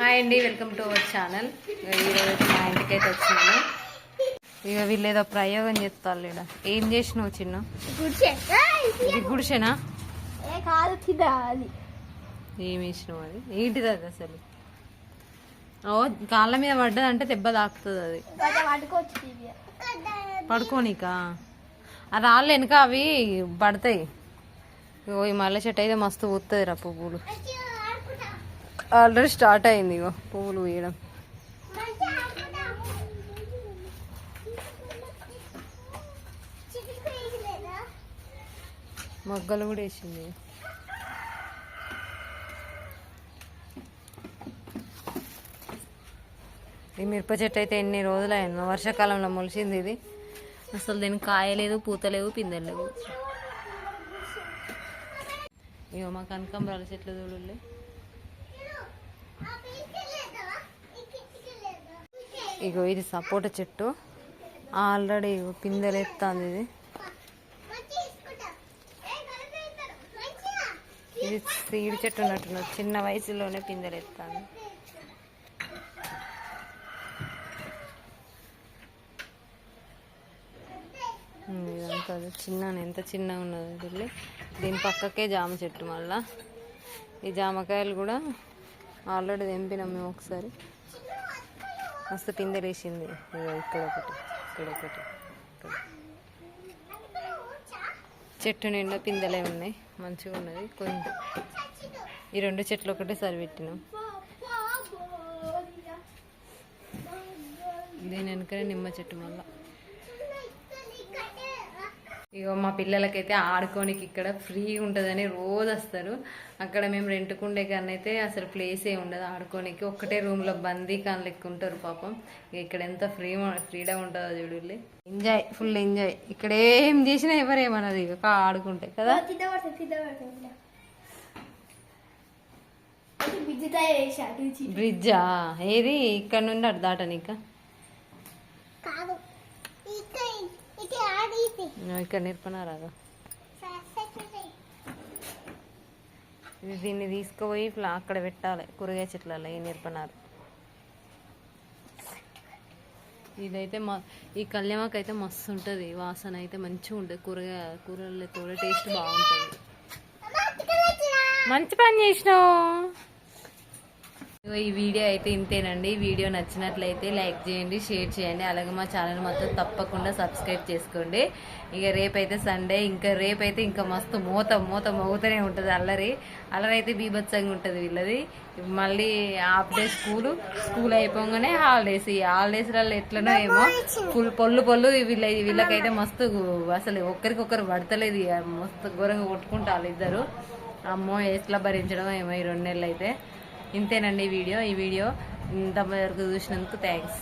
Hi అండి welcome to our channel. ఈరోజు మా ఇంటికి అయితే వచ్చినాను. ఇక వీళ్ళు ఏదో ప్రయోగం చేస్తారు ఇక్కడ ఏం చేసినావు చిన్న? గుడిసెనా? ఏ కాదు కింద అది ఏం వేసినావు అది? ఏంటిది అది అసలు? ఓ కాళ్ళ మీద పడ్డదంటే దెబ్బ తాకుతుంది అది. పడుకోనికా? ఆ రాళ్ళు వెనుక అవి పడతాయి. ఇగో ఈ మల్లె చెట్టు అయితే మస్తు పూస్తుంది రా పువ్వులు ఆల్రెడీ స్టార్ట్ అయింది ఇగో పువ్వులు వేయడం. మొగ్గలు కూడా వేసింది. ఈ మిరప చెట్టు అయితే ఎన్ని రోజులు అయిందో వర్షాకాలంలో మొలిచింది ఇది. అసలు దీనికి కాయలేదు పూతలేవు పిందెలేవు ఇగో మా కనకాంబరాల చెట్లు చూడలే ఇగో ఇది సపోటా చెట్టు. ఆల్రెడీ పిందెలు ఎత్తాంది ఇది. ఇది సీడ్ చెట్టు ఉన్నట్టున్నది. చిన్న వయసులోనే పిందెలు ఇదంతా చిన్న ఎంత చిన్నగా ఉన్నది వెళ్ళి దీని పక్కకే జామ చెట్టు మళ్ళా. ఈ జామకాయలు కూడా ఆల్రెడీ తెంపినాం మేము ఒకసారి. మస్తు పిందెలేసింది ఇక్కడ ఒకటి ఇక్కడ ఒకటి చెట్టు నిండా పిందెలే ఉన్నాయి. మంచిగా ఉన్నది. కొంచెం ఈ రెండు చెట్లు ఒకటే సరిపెట్టినాం. దీని వెనకనే నిమ్మ చెట్టు మళ్ళీ. ఇగో మా పిల్లలకైతే ఆడుకోనికి ఇక్కడ ఫ్రీ ఉంటుందని రోజు వస్తారు. అక్కడ మేము రెంట్కుండే కానీ అయితే అసలు ప్లేస్ ఏ ఉండదు ఆడుకోనికి. ఒక్కటే రూమ్లో బందీ కాని లెక్క ఉంటారు పాపం. ఇక ఇక్కడ ఎంత ఫ్రీ ఫ్రీడమ్ ఉంటుందో చూడులే ఎంజాయ్ ఫుల్ ఎంజాయ్ ఇక్కడ ఏం చేసినా ఎవరేమన్నది ఇక ఆడుకుంటే కదా. బ్రిడ్జా ఏది? ఇక్కడ నుండి అటు దాటనిక? కాదు. ఇక్కడ నేర్పనారాగా ఇది దీన్ని తీసుకుపోయి ఇట్లా అక్కడ పెట్టాలి. కూరగాయ చెట్లలో ఈ నేర్పనారు ఇదైతే మా ఈ కళ్యామాకు అయితే మస్తు ఉంటుంది వాసన అయితే మంచిగా ఉంటుంది. కూరగాయ కూరలతో టేస్ట్ బాగుంటుంది. మంచి పని చేసినావు. సో ఈ వీడియో అయితే ఇంతేనండి. వీడియో నచ్చినట్లయితే లైక్ చేయండి షేర్ చేయండి. అలాగే మా ఛానల్ మాత్రం తప్పకుండా సబ్స్క్రైబ్ చేసుకోండి. ఇక రేపైతే సండే ఇంకా రేపైతే ఇంకా మస్తు మూత మూత మోగుతూనే ఉంటుంది అల్లరి. అల్లరి అయితే బీభత్సంగా ఉంటుంది వీళ్ళది. మళ్ళీ హాఫ్ డే స్కూల్ స్కూల్ అయిపోగానే హాలిడేస్ ఈ హాలిడేస్లలో ఎట్లనో ఏమో ఫుల్ పొల్లు పొల్లు వీళ్ళ వీళ్ళకైతే మస్తు అసలు ఒక్కరికొకరు పడతలేదు. ఇక మస్తు ఘోరంగా కొట్టుకుంటారు ఇద్దరు. అమ్మో ఎట్లా భరించడం ఏమో ఈ రెండు నెలలు అయితే ఇంతేనండి ఈ వీడియో. ఈ వీడియో ఇంత వరకు చూసినందుకు థ్యాంక్స్